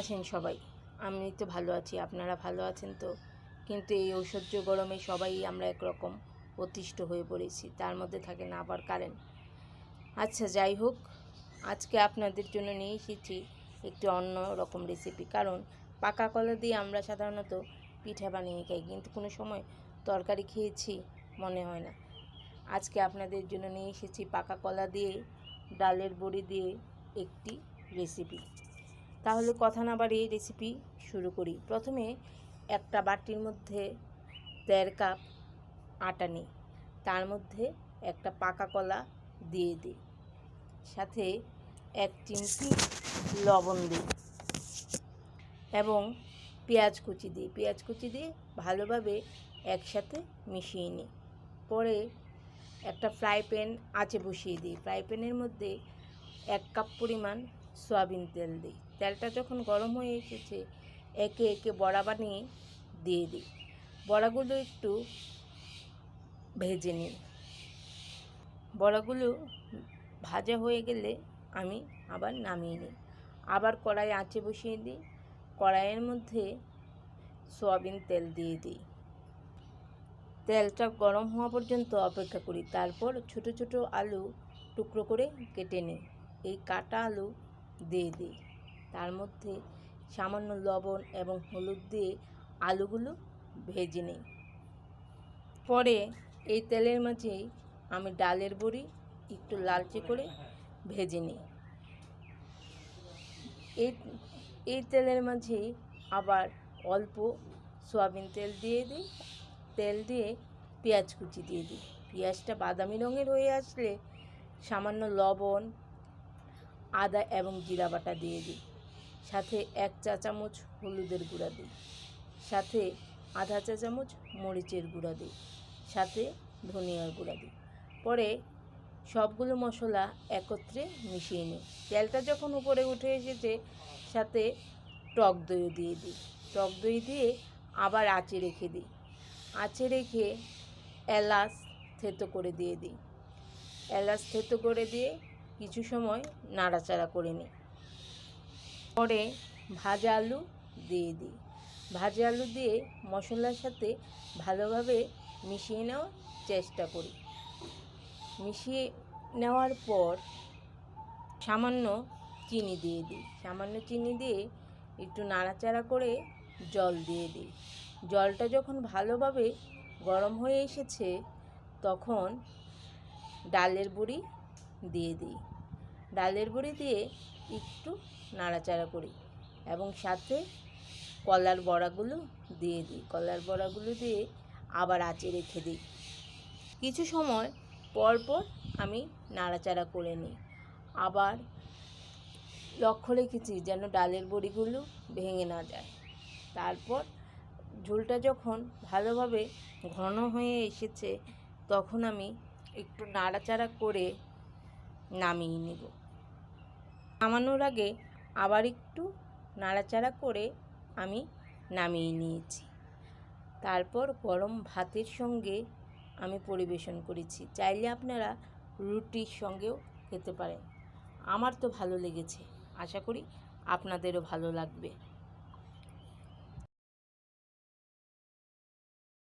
আছেন সবাই। আমি তো ভালো আছি, আপনারা ভালো আছেন তো? কিন্তু এই ঐশ্বর্য গরমে সবাই আমরা একরকম অতিষ্ঠ হয়ে পড়েছি, তার মধ্যে থাকে না আবার কারেন্ট আচ্ছা যাই হোক, আজকে আপনাদের জন্য নিয়ে এসেছি একটি অন্য রকম রেসিপি কারণ পাকা কলা দিয়ে আমরা সাধারণত পিঠা বানিয়ে খাই, কিন্তু কোনো সময় তরকারি খেয়েছি, মনে হয় না। আজকে আপনাদের জন্য নিয়ে এসেছি পাকা কলা দিয়ে, ডালের বড়ি দিয়ে একটি রেসিপি তাহলে কথা না বাড়িয়ে রেসিপি শুরু করি। প্রথমে একটা বাটির মধ্যে দেড় কাপ আটা নিই। তার মধ্যে একটা পাকা কলা দিয়ে দিই। সাথে এক চিমটি লবণ দিই এবং পেঁয়াজ কুচি দিই। পেঁয়াজ কুচি দিয়ে ভালোভাবে একসাথে মিশিয়ে নিই। পরে একটা ফ্রাই প্যান আঁচে বসিয়ে দিই। ফ্রাই প্যানের মধ্যে এক কাপ পরিমাণ সয়াবিন তেল দিই। তেলটা যখন গরম হয়ে এসেছে, একে একে বড়া বানিয়ে দিয়ে দিই। বড়াগুলো একটু ভেজে নিই। বড়াগুলো ভাজা হয়ে গেলে আমি আবার নামিয়ে নিই। আবার কড়াই আঁচে বসিয়ে দিই। কড়াইয়ের মধ্যে সয়াবিন তেল দিয়ে দিই। তেলটা গরম হওয়া পর্যন্ত অপেক্ষা করি। তারপর ছোট ছোট আলু টুকরো করে কেটে নিই। এই কাটা আলু দিয়ে দিই। তার মধ্যে সামান্য লবণ এবং হলুদ দিয়ে আলুগুলো ভেজে নিই। পরে এই তেলের মাঝেই আমি ডালের বড়ি একটু লালচে করে ভেজে নিই। এই এই তেলের মাঝেই আবার অল্প সয়াবিন তেল দিয়ে দিই। তেল দিয়ে পেঁয়াজ কুচি দিয়ে দিই। পেঁয়াজটা বাদামি রঙের হয়ে আসলে সামান্য লবণ আদা এবং জিরা বাটা দিয়ে দিই। সাথে এক চা চামচ হলুদের গুঁড়া দিই। সাথে আধা চা চামচ মরিচের গুঁড়া দিই। সাথে ধনিয়ার গুঁড়া দিই। পরে সবগুলো মশলা একত্রে মিশিয়ে নিই। তেলটা যখন উপরে উঠে এসেছে, সাথে টক দইও দিয়ে দিই। টক দই দিয়ে আবার আঁচে রেখে দিই। আঁচে রেখে এলাচ থেতো করে দিয়ে দিই। এলাচ থেতো করে দিয়ে কিছু সময় নাড়াচাড়া করে নিই। পরে ভাজা আলু দিয়ে দিই। ভাজা আলু দিয়ে মশলার সাথে ভালোভাবে মিশিয়ে নেওয়ার চেষ্টা করি। মিশিয়ে নেওয়ার পর সামান্য চিনি দিয়ে দিই। সামান্য চিনি দিয়ে একটু নাড়াচাড়া করে জল দিয়ে দিই। জলটা যখন ভালোভাবে গরম হয়ে এসেছে, তখন ডালের বড়ি দিয়ে দিই। ডালের বড়ি দিয়ে একটু নাড়াচাড়া করি এবং সাথে কলার বড়াগুলো দিয়ে দিই। কলার বড়াগুলো দিয়ে আবার আঁচে রেখে দিই। কিছু সময় পর পর আমি নাড়াচাড়া করে নিই। আবার লক্ষ্য রেখেছি যেন ডালের বড়িগুলো ভেঙে না যায়। তারপর ঝোলটা যখন ভালোভাবে ঘন হয়ে এসেছে, তখন আমি একটু নাড়াচাড়া করে নামিয়ে নেব। নামানোর আগে আবার একটু নাড়াচাড়া করে আমি নামিয়ে নিয়েছি। তারপর গরম ভাতের সঙ্গে আমি পরিবেশন করেছি। চাইলে আপনারা রুটির সঙ্গেও খেতে পারেন। আমার তো ভালো লেগেছে। আশা করি আপনাদেরও ভালো লাগবে।